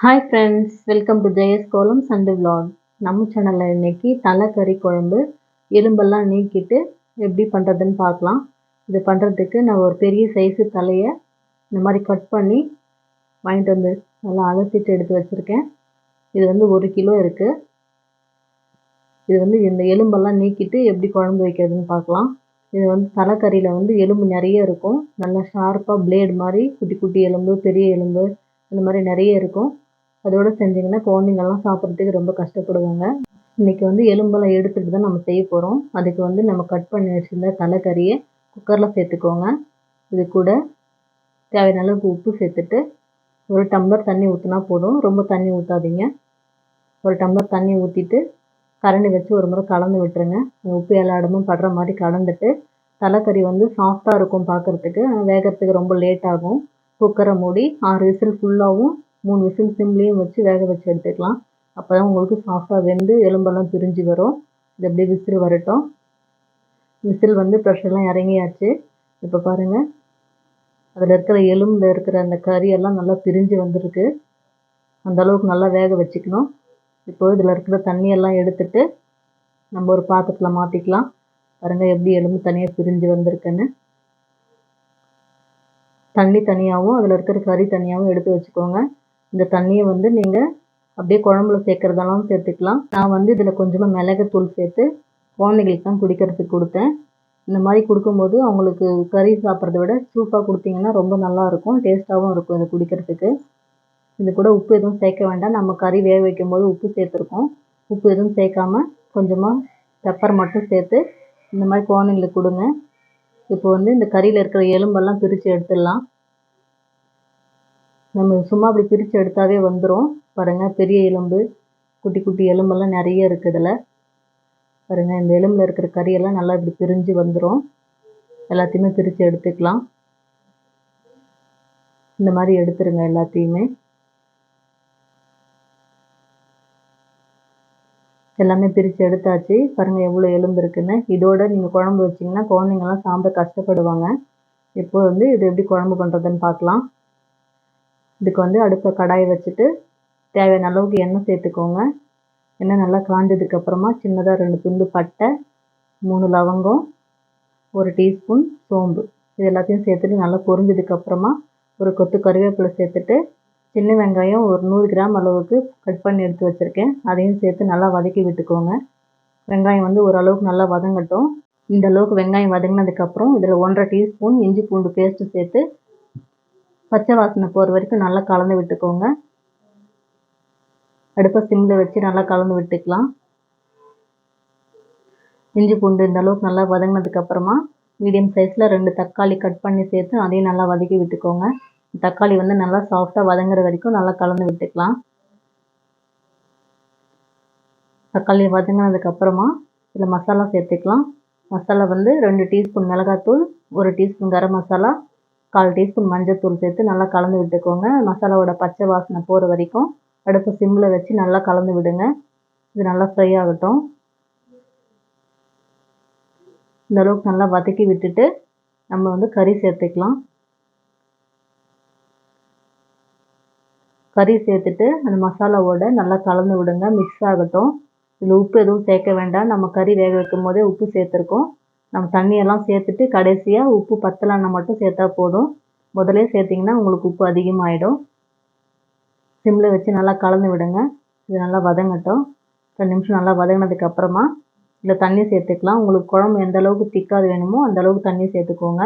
Hi friends welcome to Jayas கோலம் சண்டு vlog நம்ம சேனலில் இன்னைக்கு தலைக்கறி குழம்பு எலும்பெல்லாம் நீக்கிட்டு எப்படி பண்ணுறதுன்னு பார்க்கலாம். இது பண்ணுறதுக்கு நான் ஒரு பெரிய சைஸு தலையை இந்த மாதிரி கட் பண்ணி வாங்கிட்டு வந்து நல்லா அலசிட்டு எடுத்து வச்சுருக்கேன். இது வந்து ஒரு கிலோ இருக்குது இது வந்து இந்த எலும்பெல்லாம் நீக்கிட்டு எப்படி குழம்பு வைக்கிறதுன்னு பார்க்கலாம். இது வந்து தலைக்கறியில் வந்து எலும்பு நிறைய இருக்கும். நல்லா ஷார்ப்பாக பிளேடு மாதிரி குட்டி குட்டி எலும்பு பெரிய எலும்பு இந்த மாதிரி நிறைய இருக்கும். அதோடு செஞ்சிங்கன்னா குழந்தைங்கள்லாம் சாப்பிட்றதுக்கு ரொம்ப கஷ்டப்படுவாங்க. இன்றைக்கி வந்து எலும்பெல்லாம் எடுத்துகிட்டு தான் நம்ம செய்ய போகிறோம் அதுக்கு வந்து நம்ம கட் பண்ணி வச்சுருந்த தலைக்கறியை குக்கரில் சேர்த்துக்கோங்க. இது கூட தேவையான அளவுக்கு உப்பு சேர்த்துட்டு ஒரு டம்ளர் தண்ணி ஊற்றினா போதும். ரொம்ப தண்ணி ஊற்றாதீங்க ஒரு டம்ளர் தண்ணி ஊற்றிட்டு கரண்டி வச்சு ஒரு முறை கலந்து விட்டுருங்க. உப்பு எல்லா இடமும் படுற மாதிரி கலந்துட்டு தலைக்கறி வந்து சாஃப்டாக இருக்கும் பார்க்குறதுக்கு. வேகிறதுக்கு ரொம்ப லேட் ஆகும். குக்கரை மூடி ஆறு விசில் ஃபுல்லாகவும் மூணு விசில் சிம்லேயும் வச்சு வேக வச்சு எடுத்துக்கலாம். அப்போ தான் உங்களுக்கு சாஃப்டாக வெந்து எலும்பெல்லாம் பிரிஞ்சு வரும். இது அப்படியே விசில் வரட்டும். விசில் வந்து ப்ரெஷர்லாம் இறங்கியாச்சு. இப்போ பாருங்கள் அதில் இருக்கிற எலும்பில் இருக்கிற அந்த கறியெல்லாம் நல்லா பிரிஞ்சு வந்திருக்கு. அந்த அளவுக்கு நல்லா வேக வச்சுக்கணும். இப்போ இதில் இருக்கிற தண்ணியெல்லாம் எடுத்துட்டு நம்ம ஒரு பாத்திரத்தில் மாற்றிக்கலாம் பாருங்கள் எப்படி எலும்பு தனியாக பிரிஞ்சு வந்திருக்குன்னு. தண்ணி தனியாகவும் அதில் இருக்கிற கறி தனியாகவும் எடுத்து வச்சுக்கோங்க. இந்த தண்ணியை வந்து நீங்கள் அப்படியே குழம்புல சேர்க்குறதெல்லாம் சேர்த்துக்கலாம். நான் வந்து இதில் கொஞ்சமாக மிளகுத்தூள் சேர்த்து குழந்தைங்களுக்கு தான் குடிக்கிறதுக்கு கொடுத்தேன். இந்த மாதிரி கொடுக்கும்போது அவங்களுக்கு கறி சாப்பிட்றத விட சூப்பாக கொடுத்தீங்கன்னா ரொம்ப நல்லாயிருக்கும் டேஸ்ட்டாகவும் இருக்கும் இது குடிக்கிறதுக்கு. இது கூட உப்பு எதுவும் சேர்க்க வேண்டாம். நம்ம கறி வேக வைக்கும் போது உப்பு சேர்த்துருக்கோம். உப்பு எதுவும் சேர்க்காம கொஞ்சமாக பெப்பர் மட்டும் சேர்த்து இந்த மாதிரி குழந்தைங்களுக்கு கொடுங்க. இப்போ வந்து இந்த கறியில் இருக்கிற எலும்பெல்லாம் பிரித்து எடுத்துடலாம். நம்ம சும்மா அப்படி பிரித்து எடுத்தாவே வந்துடும் பாருங்கள் பெரிய எலும்பு குட்டி குட்டி எலும்பெல்லாம் நிறைய இருக்குது இதில். பாருங்கள் இந்த எலும்பில் இருக்கிற கறியெல்லாம் நல்லா இப்படி பிரிஞ்சு வந்துடும் எல்லாத்தையுமே பிரித்து எடுத்துக்கலாம். இந்த மாதிரி எடுத்துருங்க எல்லாத்தையுமே. எல்லாமே பிரித்து எடுத்தாச்சு. பாருங்கள் எவ்வளோ எலும்பு இருக்குன்னு. இதோட நீங்கள் குழம்பு வச்சிங்கன்னா குழந்தைங்கள்லாம் சாப்பிட கஷ்டப்படுவாங்க. இப்போ வந்து இது எப்படி குழம்பு பண்ணுறதுன்னு பார்க்கலாம். இதுக்கு வந்து அடுப்பை கடாயை வச்சுட்டு தேவையான அளவுக்கு எண்ணெய் சேர்த்துக்கோங்க. எண்ணெய் நல்லா காஞ்சதுக்கப்புறமா சின்னதாக ரெண்டு துண்டு பட்டை மூணு லவங்கம் ஒரு டீஸ்பூன் சோம்பு. இது எல்லாத்தையும் சேர்த்துட்டு நல்லா பொரிஞ்சதுக்கப்புறமா ஒரு கொத்து கருவேப்பிலை சேர்த்துட்டு சின்ன வெங்காயம் ஒரு நூறு கிராம் அளவுக்கு கட் பண்ணி எடுத்து வச்சுருக்கேன். அதையும் சேர்த்து நல்லா வதக்கி விட்டுக்கோங்க. வெங்காயம் வந்து ஓரளவுக்கு நல்லா வதங்கட்டும். இந்த அளவுக்கு வெங்காயம் வதங்கினதுக்கப்புறம் இதில் ஒன்றரை டீஸ்பூன் இஞ்சி பூண்டு பேஸ்ட்டு சேர்த்து பச்சை வாசனை போகிற வரைக்கும் நல்லா கலந்து விட்டுக்கோங்க. அடுப்பை சிம்மில் வச்சு நல்லா கலந்து விட்டுக்கலாம். இஞ்சி பூண்டு இந்த அளவுக்கு நல்லா வதங்கினதுக்கப்புறமா மீடியம் சைஸில் ரெண்டு தக்காளி கட் பண்ணி சேர்த்து அதையும் நல்லா வதக்கி விட்டுக்கோங்க. தக்காளி வந்து நல்லா சாஃப்டாக வதங்குற வரைக்கும் நல்லா கலந்து விட்டுக்கலாம். தக்காளி வதங்கினதுக்கப்புறமா இதில் மசாலா சேர்த்துக்கலாம். மசாலா வந்து ரெண்டு டீஸ்பூன் மிளகாத்தூள் ஒரு டீஸ்பூன் கரம் மசாலா கால் டீஸ்பூன் மஞ்சத்தூள் சேர்த்து நல்லா கலந்து விட்டுக்கோங்க. மசாலாவோட பச்சை வாசனை போகிற வரைக்கும் அடுப்பு சிம்மில் வச்சு நல்லா கலந்து விடுங்க. இது நல்லா ஃப்ரை ஆகட்டும். இந்த அளவுக்கு நல்லா வதக்கி விட்டுட்டு நம்ம வந்து கறி சேர்த்துக்கலாம். கறி சேர்த்துட்டு அந்த மசாலாவோட நல்லா கலந்து விடுங்க. மிக்ஸ் ஆகட்டும். இதில் உப்பு எதுவும் சேர்க்க வேண்டாம். நம்ம கறி வேக வைக்கும் போதே உப்பு சேர்த்துருக்கோம். நம்ம தண்ணியெல்லாம் சேர்த்துட்டு கடைசியாக உப்பு பத்தலைன்னா மட்டும் சேர்த்தா போதும். முதலே சேர்த்திங்கன்னா உங்களுக்கு உப்பு அதிகமாகிடும் சிம்மில் வச்சு நல்லா கலந்து விடுங்க. இது நல்லா வதங்கட்டும். ரெண்டு நிமிஷம் நல்லா வதங்கினதுக்கப்புறமா இதில் தண்ணி சேர்த்துக்கலாம். உங்களுக்கு குழம்பு எந்த அளவுக்கு திக்காது வேணுமோ அந்த அளவுக்கு தண்ணி சேர்த்துக்கோங்க.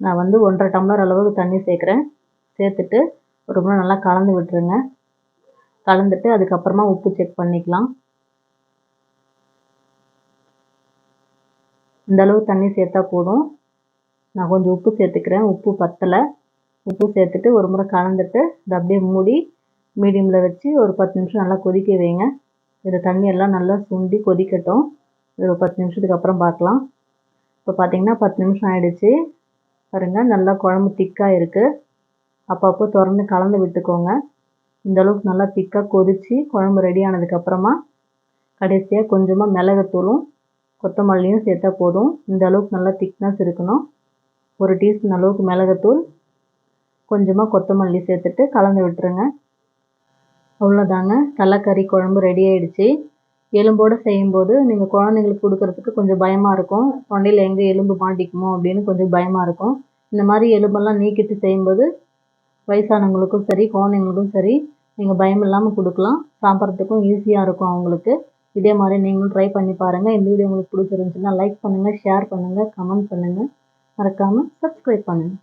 நான் வந்து ஒன்றரை டம்ளர் அளவுக்கு தண்ணி சேர்க்குறேன். சேர்த்துட்டு ஒரு முறை நல்லா கலந்து விட்டுருங்க. கலந்துட்டு அதுக்கப்புறமா உப்பு செக் பண்ணிக்கலாம். இந்தளவு தண்ணி சேர்த்தா போதும். நான் கொஞ்சம் உப்பு சேர்த்துக்கிறேன். உப்பு பத்தலை. உப்பு சேர்த்துட்டு ஒரு முறை கலந்துட்டு இதை அப்படியே மூடி மீடியமில் வச்சு ஒரு பத்து நிமிஷம் நல்லா கொதிக்க வைங்க. இதில் தண்ணி எல்லாம் நல்லா சுண்டி கொதிக்கட்டும். ஒரு பத்து நிமிஷத்துக்கு அப்புறம் பார்க்கலாம். இப்போ பார்த்தீங்கன்னா பத்து நிமிஷம் ஆகிடுச்சு பாருங்கள் நல்லா குழம்பு திக்காக இருக்குது அப்பப்போ திறந்து கலந்து விட்டுக்கோங்க. இந்த அளவுக்கு நல்லா திக்காக கொதித்து குழம்பு ரெடி ஆனதுக்கப்புறமா கடைசியாக கொஞ்சமாக மிளகுத்தூளும் கொத்தமல்லியும் சேர்த்தா போதும். இந்த அளவுக்கு நல்லா திக்னஸ் இருக்கணும். ஒரு டீஸ்பூன் அளவுக்கு மிளகுத்தூள். கொஞ்சமாக கொத்தமல்லி சேர்த்துட்டு கலந்து விட்டுருங்க. அவ்வளோதாங்க தலைக்கறி குழம்பு ரெடி ஆகிடுச்சி எலும்போடு செய்யும்போது நீங்கள் குழந்தைங்களுக்கு கொடுக்கறதுக்கு கொஞ்சம் பயமாக இருக்கும். தொண்டையில் எங்கே எலும்பு மாட்டிக்குமோ அப்படின்னு கொஞ்சம் பயமாக இருக்கும். இந்த மாதிரி எலும்பெல்லாம் நீக்கிட்டு செய்யும்போது வயசானவங்களுக்கும் சரி குழந்தைங்களுக்கும் சரி நீங்கள் பயம் இல்லாமல் கொடுக்கலாம். சாப்பிட்றதுக்கும் ஈஸியாக இருக்கும் அவங்களுக்கு. இதே மாதிரி நீங்களும் ட்ரை பண்ணி பாருங்கள் இந்த வீடியோ உங்களுக்கு பிடிச்சிருந்துச்சுன்னா லைக் பண்ணுங்கள் ஷேர் பண்ணுங்கள் கமெண்ட் பண்ணுங்கள் மறக்காமல் சப்ஸ்கிரைப் பண்ணுங்கள்